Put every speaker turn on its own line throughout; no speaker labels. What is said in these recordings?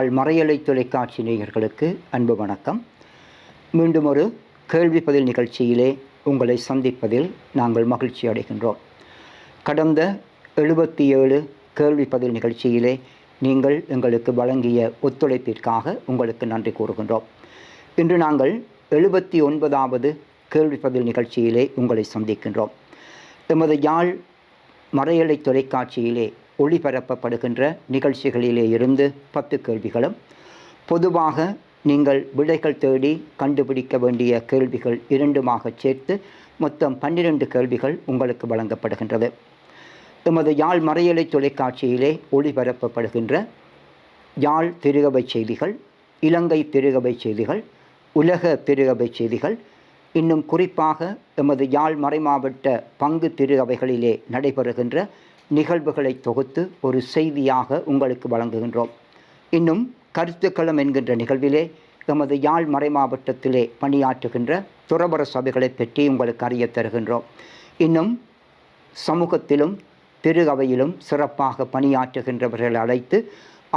நாள் மறையலை தொலைக்காட்சி நேயர்களுக்கு அன்பு வணக்கம். மீண்டும் ஒரு கேள்வி பதில் நிகழ்ச்சியிலே உங்களை சந்திப்பதில் நாங்கள் மகிழ்ச்சி அடைகின்றோம். கடந்த எழுபத்தி ஏழு கேள்வி பதில் நிகழ்ச்சியிலே நீங்கள் எங்களுக்கு வழங்கிய ஒத்துழைப்பிற்காக உங்களுக்கு நன்றி கூறுகின்றோம். இன்று நாங்கள் எழுபத்தி ஒன்பதாவது கேள்வி பதில் நிகழ்ச்சியிலே உங்களை சந்திக்கின்றோம். எமது யாழ் மறையலை தொலைக்காட்சியிலே ஒளிபரப்பப்படுகின்ற நிகழ்ச்சிகளிலே இருந்து பத்து கேள்விகளும். பொதுவாக நீங்கள் விடைகள் தேடி கண்டுபிடிக்க வேண்டிய கேள்விகள் இரண்டுமாக சேர்த்து மொத்தம் பன்னிரண்டு கேள்விகள் உங்களுக்கு வழங்கப்படுகின்றது. எமது யாழ் மறையலை தொலைக்காட்சியிலே ஒளிபரப்பப்படுகின்ற யாழ் திருகவை செய்திகள் இலங்கை திருகவை செய்திகள் உலக திருகவை செய்திகள் இன்னும் குறிப்பாக எமது யாழ் மறைமாவட்ட பங்கு திருகவைகளிலே நடைபெறுகின்ற நிகழ்வுகளை தொகுத்து ஒரு செய்தியாக உங்களுக்கு வழங்குகின்றோம். இன்னும் கருத்துக்களம் என்கின்ற நிகழ்விலே எமது யாழ் மறைமாவட்டத்திலே பணியாற்றுகின்ற துறவர சபைகளை பற்றி உங்களுக்கு அறிய தருகின்றோம். இன்னும் சமூகத்திலும் திரு அவையிலும் சிறப்பாக பணியாற்றுகின்றவர்களை அழைத்து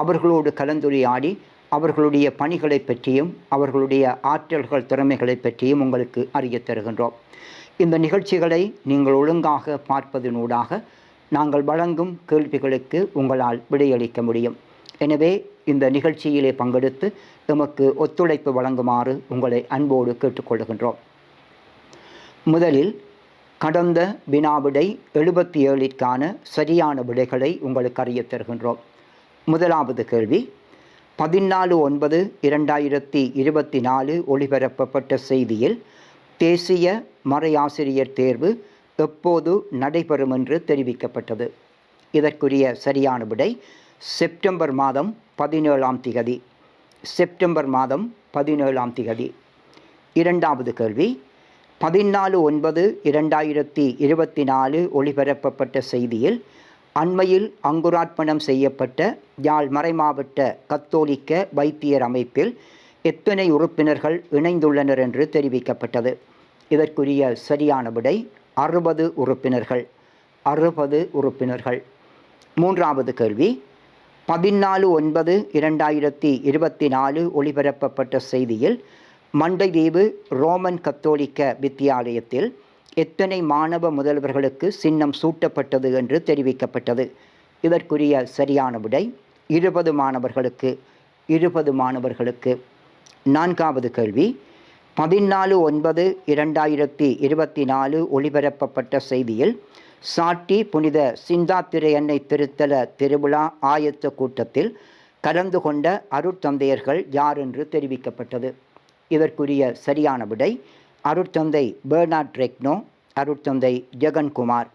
அவர்களோடு கலந்துரையாடி அவர்களுடைய பணிகளை பற்றியும் அவர்களுடைய ஆற்றல்கள் திறமைகளை பற்றியும் உங்களுக்கு அறிய தருகின்றோம். இந்த நிகழ்ச்சிகளை நீங்கள் ஒழுங்காக பார்ப்பதனூடாக நாங்கள் வழங்கும் கேள்விகளுக்கு உங்களால் விடையளிக்க முடியும். எனவே இந்த நிகழ்ச்சியிலே பங்கெடுத்து எமக்கு ஒத்துழைப்பு வழங்குமாறு உங்களை அன்போடு கேட்டுக்கொள்கின்றோம். முதலில் கடந்த வினாவிடை எழுபத்தி ஏழிற்கான சரியான விடைகளை உங்களுக்கு அறிய தருகின்றோம். முதலாவது கேள்வி பதினாலு ஒன்பது இரண்டாயிரத்தி இருபத்தி நாலு ஒளிபரப்பப்பட்ட செய்தியில் தேசிய மறையாசிரியர் தேர்வு எப்போது நடைபெறும் என்று தெரிவிக்கப்பட்டது. இதற்குரிய சரியான விடை செப்டம்பர் மாதம் பதினேழாம் திகதி. செப்டம்பர் மாதம் பதினேழாம் திகதி. இரண்டாவது கேள்வி. பதினாலு ஒன்பது இரண்டாயிரத்தி இருபத்தி நாலு ஒளிபரப்பப்பட்ட செய்தியில் அண்மையில் அங்குரார்ப்பணம் செய்யப்பட்ட யாழ் மறைமாவட்ட கத்தோலிக்க வைத்தியர் அமைப்பில் எத்தனை உறுப்பினர்கள் இணைந்துள்ளனர் என்று தெரிவிக்கப்பட்டது. இதற்குரிய சரியான விடை அறுபது உறுப்பினர்கள். அறுபது உறுப்பினர்கள். மூன்றாவது கேள்வி. பதினாலு ஒன்பது இரண்டாயிரத்தி இருபத்தி நாலு ஒளிபரப்பப்பட்ட செய்தியில் மண்டைதீவு ரோமன் கத்தோலிக்க வித்தியாலயத்தில் எத்தனை மாணவ முதல்வர்களுக்கு சின்னம் சூட்டப்பட்டது என்று தெரிவிக்கப்பட்டது? இதற்குரிய சரியான விடை இருபது மாணவர்களுக்கு இருபது மாணவர்களுக்கு. நான்காவது கேள்வி. பதினாலு ஒன்பது இரண்டாயிரத்தி இருபத்தி நாலு ஒளிபரப்பப்பட்ட செய்தியில் சாட்டி புனித சிந்தாத்திரை எண்ணெய் திருத்தல திருவிழா ஆயத்த கூட்டத்தில் கலந்து கொண்ட அருட்தந்தையர்கள் யார் என்று தெரிவிக்கப்பட்டது? இதற்குரிய சரியான விடை அருட்தந்தை பேர்னாட் ரெக்னோ அருட்தந்தை ஜெகன்குமார்.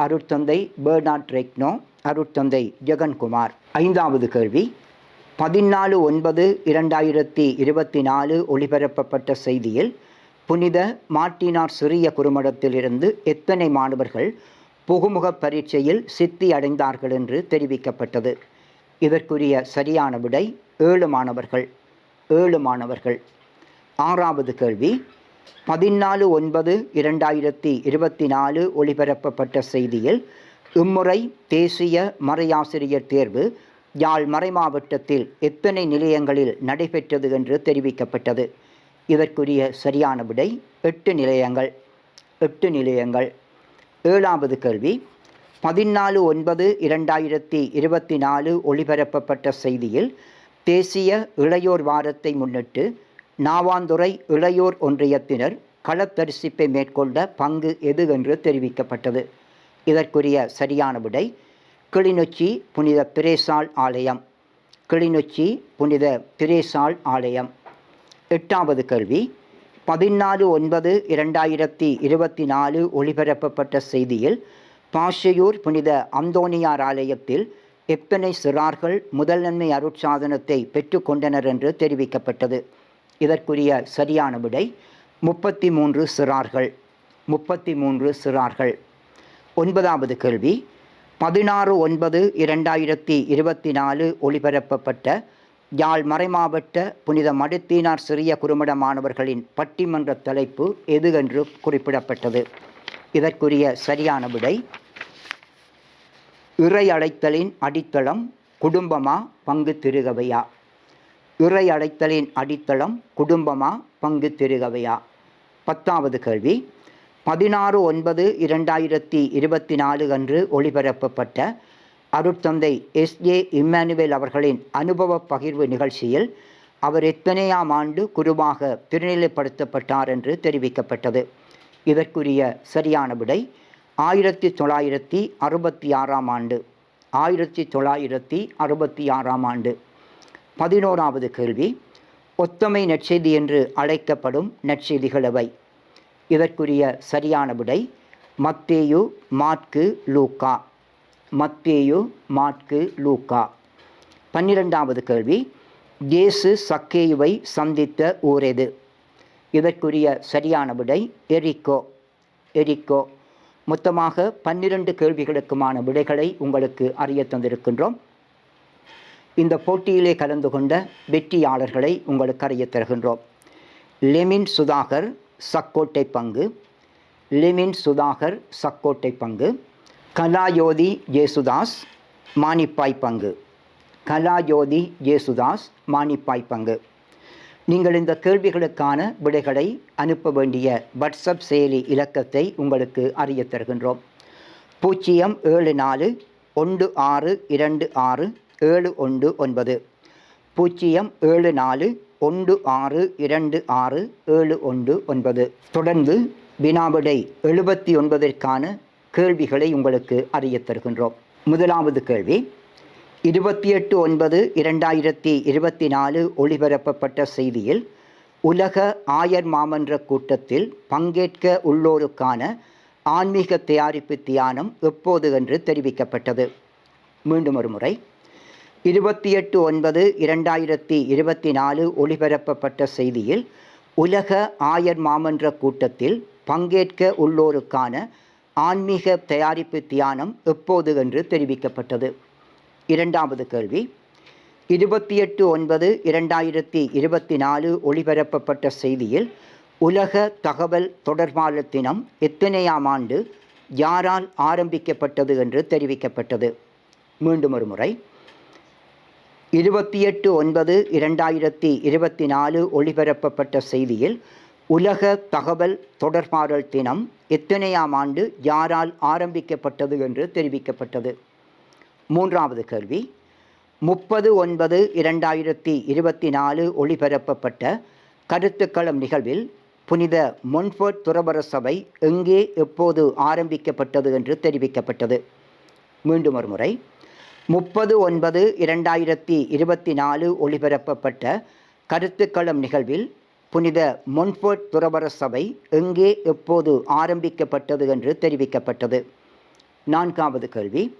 அருட்தந்தை பேர்னாட் ரெக்னோ அருட்தந்தை ஜெகன்குமார். ஐந்தாவது கேள்வி பதினாலு ஒன்பது இரண்டாயிரத்தி இருபத்தி நாலு ஒளிபரப்பப்பட்ட செய்தியில் புனித மார்ட்டினார் சிறிய குறுமடத்திலிருந்து எத்தனை மாணவர்கள் புகுமுக பரீட்சையில் சித்தி அடைந்தார்கள் என்று தெரிவிக்கப்பட்டது. இதற்குரிய சரியான விடை ஏழு மாணவர்கள். ஏழு மாணவர்கள். ஆறாவது கேள்வி. பதினாலு ஒன்பது இரண்டாயிரத்தி இருபத்தி நாலு ஒளிபரப்பப்பட்ட செய்தியில் இம்முறை தேசிய மறையாசிரியர் தேர்வு யாழ் மறைமாவட்டத்தில் எத்தனை நிலையங்களில் நடைபெற்றது என்று தெரிவிக்கப்பட்டது. இதற்குரிய சரியான விடை எட்டு நிலையங்கள். எட்டு நிலையங்கள். ஏழாவது கேள்வி. பதினாலு ஒன்பது இரண்டாயிரத்தி இருபத்தி நாலு ஒளிபரப்பப்பட்ட செய்தியில் தேசிய இளையோர் வாரத்தை முன்னிட்டு நாவாந்துறை இளையோர் ஒன்றியத்தினர் களத்தரிசிப்பை மேற்கொண்ட பங்கு எது என்று தெரிவிக்கப்பட்டது. இதற்குரிய சரியான விடை கிளிநொச்சி புனித பிரேசால் ஆலயம். கிளிநொச்சி புனித பிரேசால் ஆலயம். எட்டாவது கேள்வி பதினாலு ஒன்பது இரண்டாயிரத்தி இருபத்தி நாலு ஒளிபரப்பப்பட்ட செய்தியில் பாஷையூர் புனித அந்தோனியார் ஆலயத்தில் எத்தனை சிறார்கள் முதல் நன்மை அருட்சாதனத்தை பெற்றுக்கொண்டனர் என்று தெரிவிக்கப்பட்டது. இதற்குரிய சரியான விடை முப்பத்தி மூன்று சிறார்கள். முப்பத்தி மூன்று சிறார்கள். ஒன்பதாவது கேள்வி பதினாறு ஒன்பது இரண்டாயிரத்தி இருபத்தி நாலு ஒளிபரப்பப்பட்ட யாழ் மறைமாவட்ட புனித மடுத்தீனார் சிறிய குறுமட மாணவர்களின் பட்டிமன்ற தலைப்பு எது என்று குறிப்பிடப்பட்டது. இதற்குரிய சரியான விடை இறை அழைத்தலின் அடித்தளம் குடும்பமா பங்கு திருகவையா. இறை அடைத்தலின் அடித்தளம் குடும்பமா பங்கு திருகவையா. பத்தாவது கேள்வி பதினாறு ஒன்பது இரண்டாயிரத்தி இருபத்தி நாலு அன்று ஒளிபரப்பப்பட்ட அருட்தந்தை எஸ் ஏ இம்மானுவேல் அவர்களின் அனுபவ பகிர்வு நிகழ்ச்சியில் அவர் எத்தனையாம் ஆண்டு குருவாக திருநிலைப்படுத்தப்பட்டார் என்று தெரிவிக்கப்பட்டது. இதற்குரிய சரியான விடை ஆயிரத்தி தொள்ளாயிரத்தி அறுபத்தி ஆறாம் ஆண்டு. ஆயிரத்தி தொள்ளாயிரத்தி அறுபத்தி ஆறாம் ஆண்டு. பதினோராவது கேள்வி ஒத்தமை நற்செய்தி என்று அழைக்கப்படும் நற்செய்திகளவை இதற்குரிய சரியான விடை மத்தேயு மாற்கு லூக்கா. மத்தேயு மாற்கு லூக்கா. பன்னிரெண்டாவது கேள்வி. இயேசு சக்கேயுவை சந்தித்த ஊரெது இதற்குரிய சரியான விடை எரிக்கோ. எரிக்கோ. மொத்தமாக பன்னிரண்டு கேள்விகளுக்குமான விடைகளை உங்களுக்கு அறிய தந்திருக்கின்றோம். இந்த போட்டியிலே கலந்து கொண்ட வெற்றியாளர்களை உங்களுக்கு அறிய தருகின்றோம். லெமின் சுதாகர் சக்கோட்டை பங்கு லிமின் சுதாகர் சக்கோட்டை பங்கு கலாயோதி ஜேசுதாஸ் மானிப்பாய் பங்கு. கலாயோதி ஜேசுதாஸ் மானிப்பாய் பங்கு. நீங்கள் இந்த கேள்விகளுக்கான விடைகளை அனுப்ப வேண்டிய வாட்ஸ்அப் செயலி இலக்கத்தை உங்களுக்கு அறிய தருகின்றோம். பூஜ்ஜியம் ஏழு நாலு ஒன்று ஆறு இரண்டு ஆறு ஏழு ஒன்று ஒன்பது. பூஜ்ஜியம் ஏழு நாலு ஒன்று ஆறு இரண்டு ஆறு ஏழு ஒன்று ஒன்பது. தொடர்ந்து வினாவிடை எழுபத்தி ஒன்பதற்கான கேள்விகளை உங்களுக்கு அறிய தருகின்றோம். முதலாவது கேள்வி இருபத்தி எட்டு ஒன்பது இரண்டாயிரத்தி இருபத்தி நாலு ஒளிபரப்பப்பட்ட செய்தியில் உலக ஆயர் மாமன்ற கூட்டத்தில் பங்கேற்க உள்ளோருக்கான ஆன்மீக தயாரிப்பு தியானம் எப்போது என்று தெரிவிக்கப்பட்டது? மீண்டும் ஒரு முறை. இருபத்தி எட்டு ஒன்பது இரண்டாயிரத்தி இருபத்தி நாலு ஒளிபரப்பப்பட்ட செய்தியில் உலக ஆயர் மாமன்ற கூட்டத்தில் பங்கேற்க உள்ளோருக்கான ஆன்மீக தயாரிப்பு தியானம் எப்போது என்று தெரிவிக்கப்பட்டது. இரண்டாவது கேள்வி இருபத்தி எட்டு ஒன்பது இரண்டாயிரத்தி இருபத்தி நாலு ஒளிபரப்பப்பட்ட செய்தியில் உலக தகவல் தொடர்பாளர் தினம் எத்தனையாம் ஆண்டு யாரால் ஆரம்பிக்கப்பட்டது என்று தெரிவிக்கப்பட்டது. மீண்டும் ஒரு முறை இருபத்தி எட்டு ஒன்பது இரண்டாயிரத்தி இருபத்தி நாலு ஒளிபரப்பப்பட்ட செய்தியில் உலக தகவல் தொடர்பாடல் தினம் எத்தனையாம் ஆண்டு யாரால் ஆரம்பிக்கப்பட்டது என்று தெரிவிக்கப்பட்டது? மூன்றாவது கேள்வி முப்பது ஒன்பது இரண்டாயிரத்தி இருபத்தி நாலு ஒளிபரப்பப்பட்ட கருத்துக்களம் நிகழ்வில் புனித மொன்ஃபோர்ட் துறவர சபை எங்கே எப்போது ஆரம்பிக்கப்பட்டது என்று தெரிவிக்கப்பட்டது? மீண்டும் ஒரு முறை முப்பது ஒன்பது இரண்டாயிரத்தி இருபத்தி நாலு ஒளிபரப்பப்பட்ட கருத்துக்களம் நிகழ்வில் புனித மொன்ஃபோர்ட் துறவர சபை எங்கே எப்போது ஆரம்பிக்கப்பட்டது என்று தெரிவிக்கப்பட்டது. நான்காவது கேள்வி.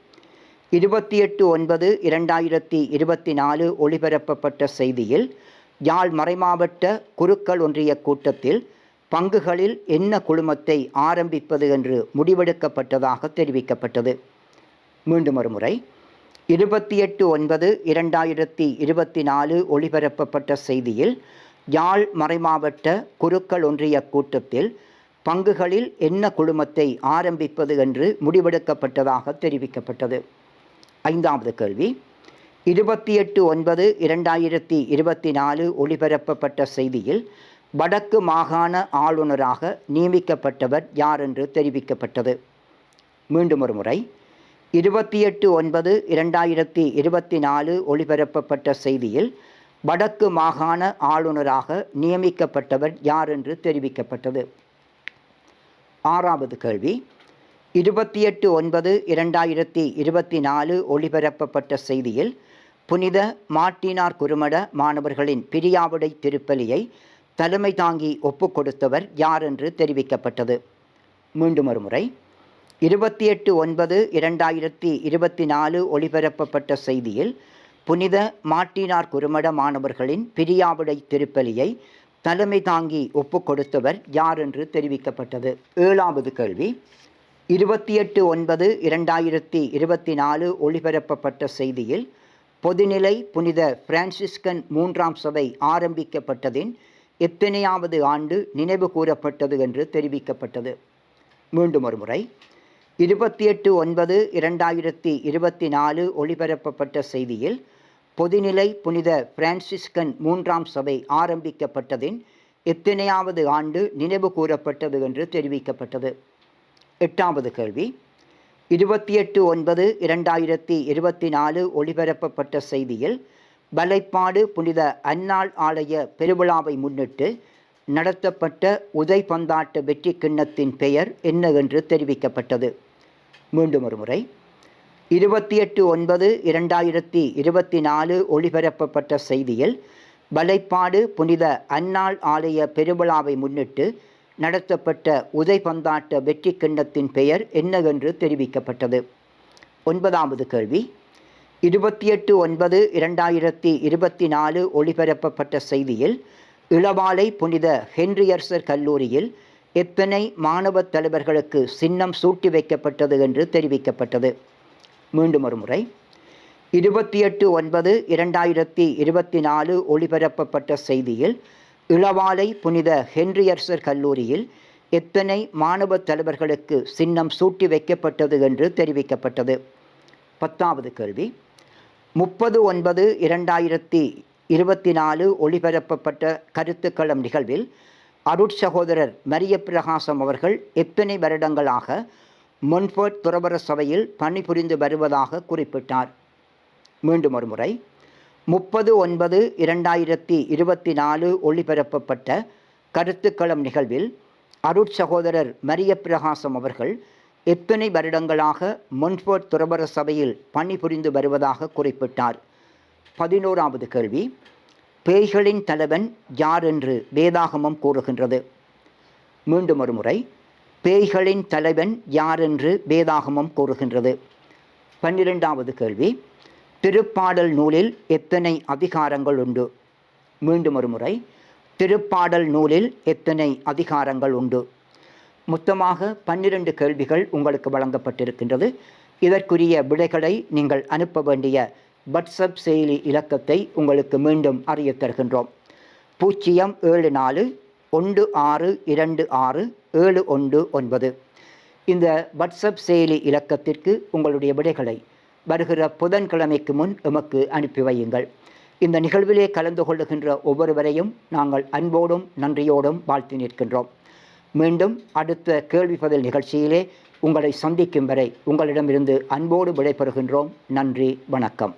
இருபத்தி எட்டு ஒன்பது இரண்டாயிரத்தி இருபத்தி நாலு ஒளிபரப்பப்பட்ட செய்தியில் யாழ் மறைமாவட்ட குருக்கள் ஒன்றிய கூட்டத்தில் பங்குகளில் என்ன குழுமத்தை ஆரம்பிப்பது என்று முடிவெடுக்கப்பட்டதாக தெரிவிக்கப்பட்டது. மீண்டும் ஒரு முறை இருபத்தி எட்டு ஒன்பது இரண்டாயிரத்தி இருபத்தி நாலு ஒளிபரப்பப்பட்ட செய்தியில் யாழ் மறைமாவட்ட குருக்கள் ஒன்றிய கூட்டத்தில் பங்குகளில் என்ன குழுமத்தை ஆரம்பிப்பது என்று முடிவெடுக்கப்பட்டதாக தெரிவிக்கப்பட்டது. ஐந்தாவது கேள்வி. இருபத்தி எட்டு ஒன்பது இரண்டாயிரத்தி இருபத்தி நாலு ஒளிபரப்பப்பட்ட செய்தியில் வடக்கு மாகாண ஆளுநராக நியமிக்கப்பட்டவர் யார் என்று தெரிவிக்கப்பட்டது. மீண்டும் ஒரு முறை. இருபத்தி எட்டு ஒன்பது இரண்டாயிரத்தி இருபத்தி நாலு ஒளிபரப்பப்பட்ட செய்தியில் வடக்கு மாகாண ஆளுநராக நியமிக்கப்பட்டவர் யார் என்று தெரிவிக்கப்பட்டது? ஆறாவது கேள்வி. இருபத்தி எட்டு ஒன்பது இரண்டாயிரத்தி இருபத்தி நாலு ஒளிபரப்பப்பட்ட செய்தியில் புனித மாட்டினார் குருமட மாணவர்களின் பிரியாவிடை திருப்பலியை தலைமை தாங்கி ஒப்புக் கொடுத்தவர் யார் என்று தெரிவிக்கப்பட்டது? மீண்டும் ஒரு முறை. இருபத்தி எட்டு ஒன்பது இரண்டாயிரத்தி இருபத்தி நாலு ஒளிபரப்பப்பட்ட செய்தியில் புனித மாட்டினார் குருமட மாணவர்களின் பிரியாவிடை திருப்பலியை தலைமை தாங்கி ஒப்புக் கொடுத்தவர் யார் என்று தெரிவிக்கப்பட்டது? ஏழாவது கேள்வி. இருபத்தி எட்டு ஒன்பது இரண்டாயிரத்தி இருபத்தி நாலு ஒளிபரப்பப்பட்ட செய்தியில் பொதுநிலை புனித பிரான்சிஸ்கன் மூன்றாம் சபை ஆரம்பிக்கப்பட்டதின் எத்தனையாவது ஆண்டு நினைவு கூறப்பட்டது என்று தெரிவிக்கப்பட்டது? மீண்டும் ஒரு முறை இருபத்தி எட்டு ஒன்பது இரண்டாயிரத்தி இருபத்தி நாலு ஒளிபரப்பப்பட்ட செய்தியில் பொதுநிலை புனித பிரான்சிஸ்கன் மூன்றாம் சபை ஆரம்பிக்கப்பட்டதின் எத்தனையாவது ஆண்டு நினைவு கூறப்பட்டது என்று தெரிவிக்கப்பட்டது. எட்டாவது கேள்வி. இருபத்தி எட்டு ஒன்பது இரண்டாயிரத்தி இருபத்தி நாலு ஒளிபரப்பப்பட்ட செய்தியில் வலைப்பாடு புனித அன்னாள் ஆலய பெருவிழாவை முன்னிட்டு நடத்தப்பட்ட உதைபந்தாட்ட வெற்றி கிண்ணத்தின் பெயர் என்ன என்று தெரிவிக்கப்பட்டது. மீண்டும் ஒரு முறை. இருபத்தி எட்டு ஒன்பது இரண்டாயிரத்தி இருபத்தி நாலு ஒளிபரப்பப்பட்ட செய்தியில் வலைப்பாடு புனித அன்னாள் ஆலய பெருவிழாவை முன்னிட்டு நடத்தப்பட்ட உதைபந்தாட்ட வெற்றி கிண்ணத்தின் பெயர் என்னவென்று தெரிவிக்கப்பட்டது. ஒன்பதாவது கேள்வி. இருபத்தி எட்டு ஒன்பது இரண்டாயிரத்தி இருபத்தி நாலு ஒளிபரப்பப்பட்ட செய்தியில் இளவாலை புனித ஹென்ரியர்சர் கல்லூரியில் எத்தனை மாணவ தலைவர்களுக்கு சின்னம் சூட்டி வைக்கப்பட்டது என்று தெரிவிக்கப்பட்டது? மீண்டும் ஒரு முறை. இருபத்தி எட்டு ஒன்பது இரண்டாயிரத்தி இருபத்தி நாலு ஒளிபரப்பப்பட்ட செய்தியில் இளவாலை புனித ஹென்ரியர்சர் கல்லூரியில் எத்தனை மாணவ தலைவர்களுக்கு சின்னம் சூட்டி வைக்கப்பட்டது என்று தெரிவிக்கப்பட்டது? பத்தாவது கேள்வி. முப்பது ஒன்பது இரண்டாயிரத்தி இருபத்தி நாலு ஒளிபரப்பப்பட்ட கருத்துக்களம் நிகழ்வில் அருட்சகோதரர் மரிய பிரகாசம் அவர்கள் எத்தனை வருடங்களாக மொன்ஃபோர்ட் துறவர சபையில் பணிபுரிந்து வருவதாக குறிப்பிட்டார். மீண்டும் ஒரு முறை முப்பது ஒன்பது இரண்டாயிரத்தி இருபத்தி நாலு ஒளிபரப்பப்பட்ட கருத்துக்களம் நிகழ்வில் அருட்சகோதரர் மரிய பிரகாசம் அவர்கள் எத்தனை வருடங்களாக மொன்ஃபோர்ட் துறவர சபையில் பணிபுரிந்து வருவதாக குறிப்பிட்டார். பதினோராவது கேள்வி. பேய்களின் தலைவன் யார் என்று வேதாகமம் கூறுகின்றது. மீண்டும் ஒரு முறை பேய்களின் தலைவன் யார் என்று வேதாகமம் கூறுகின்றது. பன்னிரெண்டாவது கேள்வி திருப்பாடல் நூலில் எத்தனை அதிகாரங்கள் உண்டு? மீண்டும் ஒரு முறை திருப்பாடல் நூலில் எத்தனை அதிகாரங்கள் உண்டு? மொத்தமாக பன்னிரண்டு கேள்விகள் உங்களுக்கு வழங்கப்பட்டிருக்கின்றது. இதற்குரிய விடைகளை நீங்கள் அனுப்ப வேண்டிய வாட்ஸ்அப் செயலி இலக்கத்தை உங்களுக்கு மீண்டும் அறிய தருகின்றோம். பூஜ்ஜியம் ஏழு நாலு ஒன்று ஆறு இரண்டு ஆறு ஏழு ஒன்று ஒன்பது. இந்த வாட்ஸ்அப் செயலி இலக்கத்திற்கு உங்களுடைய விடைகளை வருகிற புதன்கிழமைக்கு முன் எமக்கு அனுப்பி வையுங்கள். இந்த நிகழ்விலே கலந்து கொள்ளுகின்ற ஒவ்வொருவரையும் நாங்கள் அன்போடும் நன்றியோடும் வாழ்த்தி நிற்கின்றோம். மீண்டும் அடுத்த கேள்வி பதில் நிகழ்ச்சியிலே உங்களை சந்திக்கும் வரை உங்களிடமிருந்து அன்போடு விடைபெறுகின்றோம். நன்றி வணக்கம்.